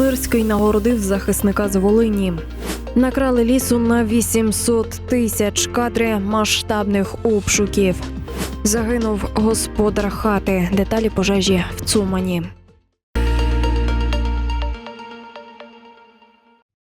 Сирський нагородив захисника з Волині. Накрали лісу на 800 тисяч кадри масштабних обшуків. Загинув господар хати. Деталі пожежі в Цумані.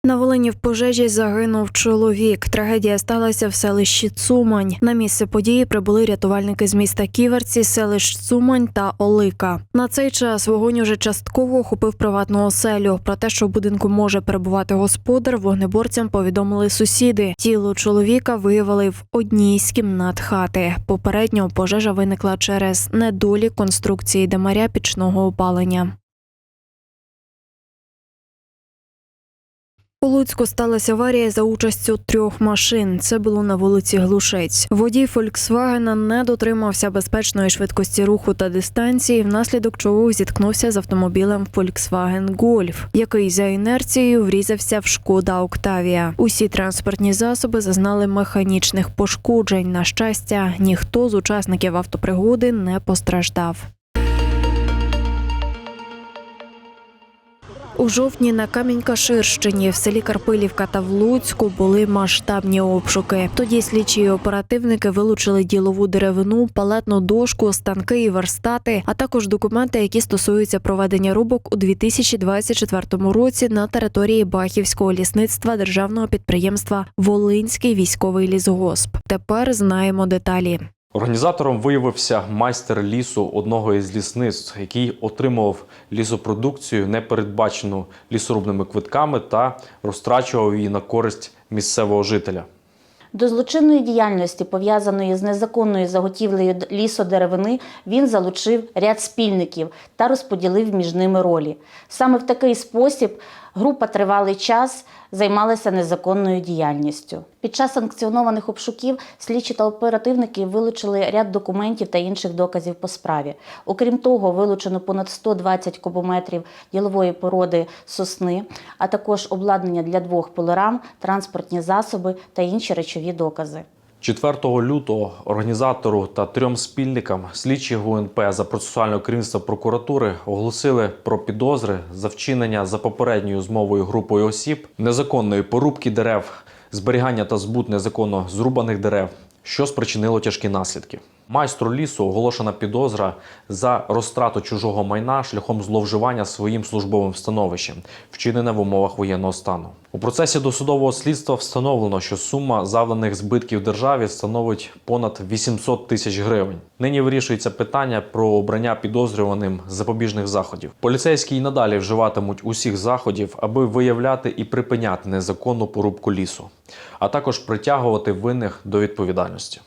На Волині в пожежі загинув чоловік. Трагедія сталася в селищі Цумань. На місце події прибули рятувальники з міста Ківерці, селищ Цумань та Олика. На цей час вогонь уже частково охопив приватну оселю. Про те, що в будинку може перебувати господар, вогнеборцям повідомили сусіди. Тіло чоловіка виявили в одній з кімнат хати. Попередньо пожежа виникла через недолік конструкції демаря пічного опалення. У Луцьку сталася аварія за участю трьох машин. Це було на вулиці Глушець. Водій Фольксвагена не дотримався безпечної швидкості руху та дистанції, внаслідок чого зіткнувся з автомобілем Volkswagen Golf, який за інерцією врізався в шкода Октавія. Усі транспортні засоби зазнали механічних пошкоджень. На щастя, ніхто з учасників автопригоди не постраждав. У жовтні на Камінь-Каширщині в селі Карпилівка та в Луцьку були масштабні обшуки. Тоді слідчі оперативники вилучили ділову деревину, палетну дошку, станки і верстати, а також документи, які стосуються проведення рубок у 2024 році на території Бахівського лісництва державного підприємства Волинський військовий лісгосп. Тепер знаємо деталі. Організатором виявився майстер лісу одного із лісництв, який отримував лісопродукцію, не передбачену лісорубними квитками та розтрачував її на користь місцевого жителя. До злочинної діяльності, пов'язаної з незаконною заготівлею лісодеревини, він залучив ряд спільників та розподілив між ними ролі. Саме в такий спосіб група тривалий час займалася незаконною діяльністю. Під час санкціонованих обшуків слідчі та оперативники вилучили ряд документів та інших доказів по справі. Окрім того, вилучено понад 120 кубометрів ділової породи сосни, а також обладнання для двох полорам, транспортні засоби та інші речові докази. 4 лютого організатору та трьом спільникам слідчі ГУНП за процесуального керівництва прокуратури оголосили про підозри за вчинення за попередньою змовою групою осіб незаконної порубки дерев, зберігання та збут незаконно зрубаних дерев, що спричинило тяжкі наслідки. Майстру лісу оголошена підозра за розтрату чужого майна шляхом зловживання своїм службовим становищем, вчинене в умовах воєнного стану. У процесі досудового слідства встановлено, що сума завданих збитків державі становить понад 800 тисяч гривень. Нині вирішується питання про обрання підозрюваним запобіжних заходів. Поліцейські й надалі вживатимуть усіх заходів, аби виявляти і припиняти незаконну порубку лісу, а також притягувати винних до відповідальності.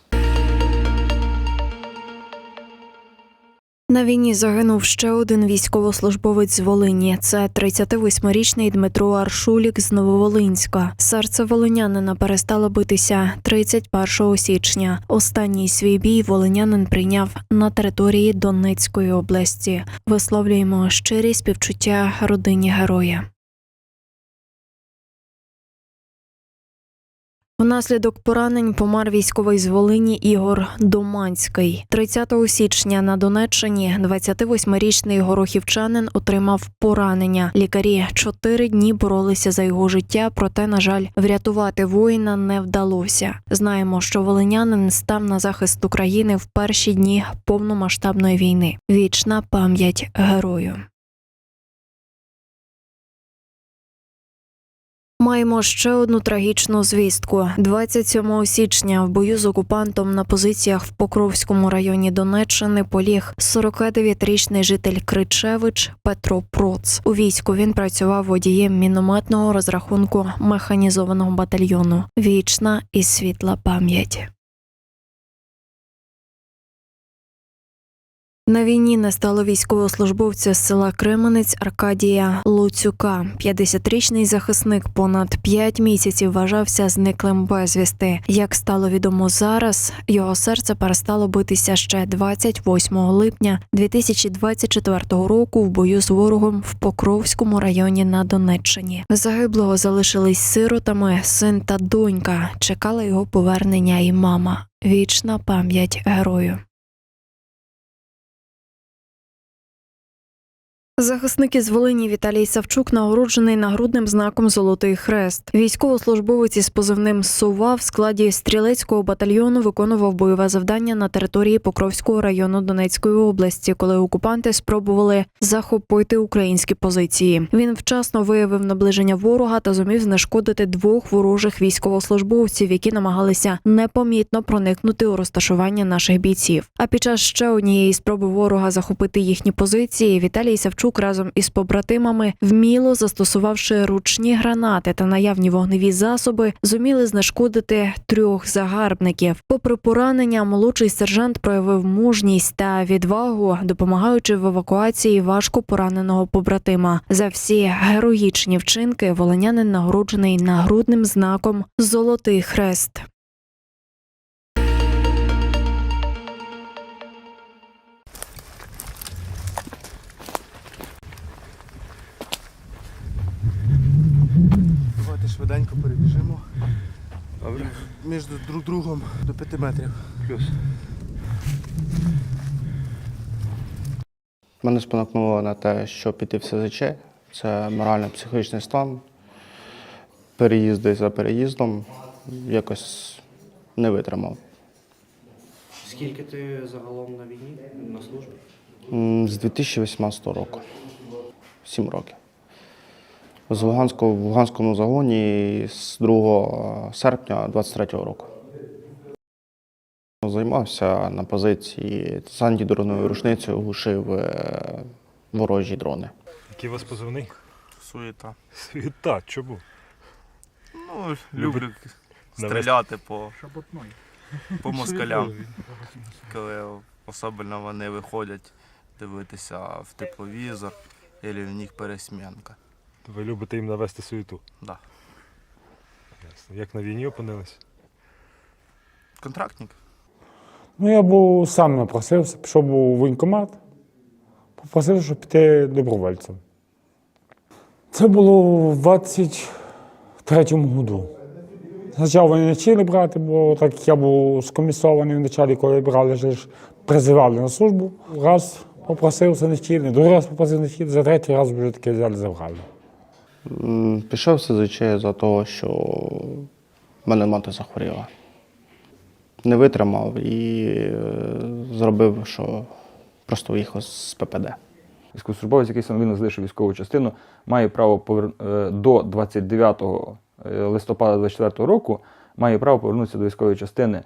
На війні загинув ще один військовослужбовець з Волині. Це 38-річний Дмитро Аршулік з Нововолинська. Серце волинянина перестало битися 31 січня. Останній свій бій волинянин прийняв на території Донецької області. Висловлюємо щирі співчуття родині героя. Внаслідок поранень помер військовий з Волині Ігор Доманський. 30 січня на Донеччині 28-річний горохівчанин отримав поранення. Лікарі чотири дні боролися за його життя, проте, на жаль, врятувати воїна не вдалося. Знаємо, що волинянин став на захист України в перші дні повномасштабної війни. Вічна пам'ять герою. Маємо ще одну трагічну звістку. 27 січня в бою з окупантом на позиціях в Покровському районі Донеччини поліг 49-річний житель Кричевич Петро Проц. У війську він працював водієм мінометного розрахунку механізованого батальйону. Вічна і світла пам'ять. На війні не стало військовослужбовця з села Кременець Аркадія Луцюка. 50-річний захисник понад 5 місяців вважався зниклим безвісти. Як стало відомо зараз, його серце перестало битися ще 28 липня 2024 року в бою з ворогом в Покровському районі на Донеччині. Загиблого залишились сиротами син та донька. Чекала його повернення і мама. Вічна пам'ять герою. Захисник із Волині Віталій Савчук нагороджений нагрудним знаком Золотий Хрест. Військовослужбовець із позивним Сува в складі стрілецького батальйону виконував бойове завдання на території Покровського району Донецької області, коли окупанти спробували захопити українські позиції. Він вчасно виявив наближення ворога та зумів знешкодити двох ворожих військовослужбовців, які намагалися непомітно проникнути у розташування наших бійців. А під час ще однієї спроби ворога захопити їхні позиції, Віталій Савчук разом із побратимами, вміло застосувавши ручні гранати та наявні вогневі засоби, зуміли знешкодити трьох загарбників. Попри поранення, молодший сержант проявив мужність та відвагу, допомагаючи в евакуації важко пораненого побратима. За всі героїчні вчинки волонянин нагороджений нагрудним знаком Золотий хрест. Добре. Між друг другом до 5 метрів. Плюс. Мене спонукнуло на те, що піти в СЗЧ. Це морально-психологічний стан. Переїзди за переїздом якось не витримав. Скільки ти загалом на війні на службі? З 2018 року. Сім років. З Луганського, в Луганському загоні з 2 серпня 23-го року. Займався на позиції з антидронною рушницею, глушив е, ворожі дрони. Який у вас позивний? Суєта. Світа, чому? Ну, люблю Навести. стріляти по, по москалям, коли особливо вони виходять дивитися в тепловізор або в них пересмінка. Ви любите їм навести суєту. Да. Ясно. Як на війні опинились? Контрактник. Ну, я був сам напросився, пішов був у воєнкомат, попросив, щоб піти добровольцем. Це було в 23-му году. Спочатку вони не хотіли брати, бо так як я був скомісований в началі, коли брали, ж призивали на службу. Раз попросився, не хотіли, другий раз попросив, не хотіли, за третій раз вже таки взяли забрали. Пішов СЗЧ за того, що мене мати захворіла. Не витримав і е, зробив, що просто уїхав з ППД. Військовослужбовець, який самовільно залишив військову частину, має право повер... е, до 29 листопада 24 року має право повернутися до військової частини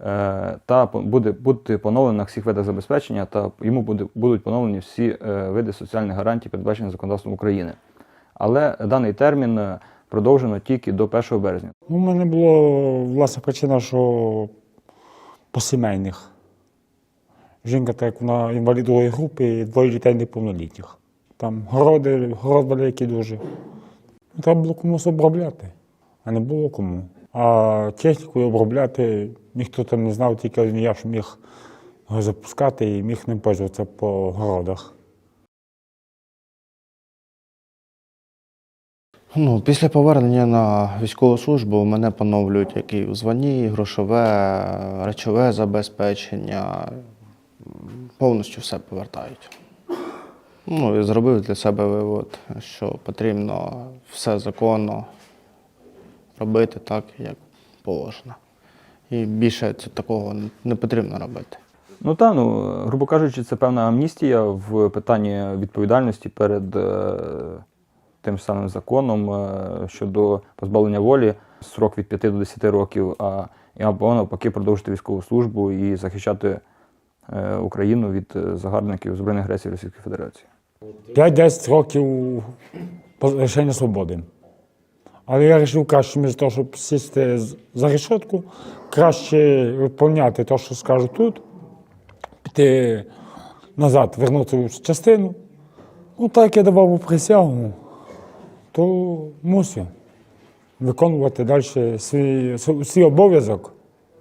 е, та буде бути поновлено на всіх видах забезпечення, та йому буде, будуть поновлені всі е, види соціальних гарантій, передбачені законодавством України. Але даний термін е, продовжено тільки до 1 березня. Ну, У мене було власна причина, що по сімейних. Жінка, так вона інвалід групи і двоє дітей неповнолітніх. Там городи, город великий дуже. Ну, Треба було комусь обробляти, а не було кому. А технікою обробляти ніхто там не знав, тільки я що міг запускати і міг ним пользуватися по городах. Ну, після повернення на військову службу мене поновлюють як і в званні, грошове, речове забезпечення. Повністю все повертають. Ну і зробив для себе вивод, що потрібно все законно робити так, як положено. І більше такого не потрібно робити. Ну та ну, грубо кажучи, це певна амністія в питанні відповідальності перед е, тим самим законом е, щодо позбавлення волі, срок від 5 до 10 років, а або навпаки продовжити військову службу і захищати е, Україну від е, загарбників збройної агресії Російської Федерації. 5-10 років лишення свободи. Але я вирішив краще, вместо того, щоб сісти за решетку, краще виконувати те, що скажу тут, піти назад, вернутися в частину. Ну, так я давав у присягу, то мусив виконувати далі свій, свій обов'язок,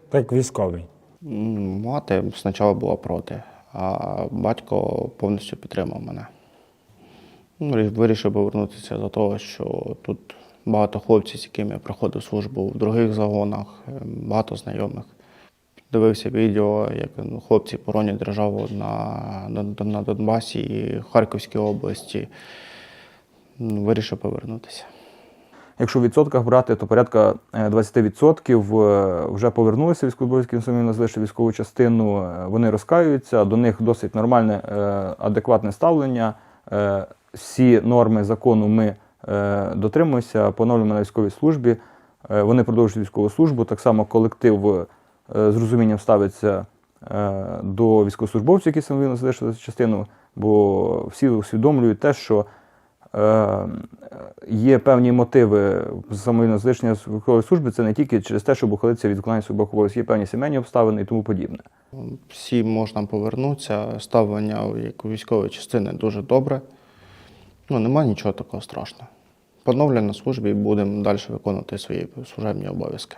так військовий. Мати спочатку була проти, а батько повністю підтримав мене. Ну, Вирішив повернутися за того, що тут багато хлопців, з якими я проходив службу в других загонах, е, багато знайомих. дивився відео, як ну, хлопці боронять державу на, на, на Донбасі і Харківській області. Вирішив повернутися. Якщо в відсотках брати, то порядка е, 20% е, вже повернулися військовослужбовці, самі залишили військову частину. е, Вони розкаюються, до них досить нормальне, е, адекватне ставлення. Е, Всі норми закону ми е, дотримуємося, поновлюємо на військовій службі. Е, Вони продовжують військову службу. Так само колектив е, з розумінням ставиться е, до військовослужбовців, які самовільно залишили частину, бо всі усвідомлюють те, що е, є певні мотиви самовільного залишення військової служби, це не тільки через те, щоб ухилитися від виконання обов'язків, є певні сімейні обставини і тому подібне. Всі можна повернутися, ставлення як у військової частини дуже добре. Ну, немає нічого такого страшного. Поновлюємо на службі і будемо далі виконувати свої служебні обов'язки.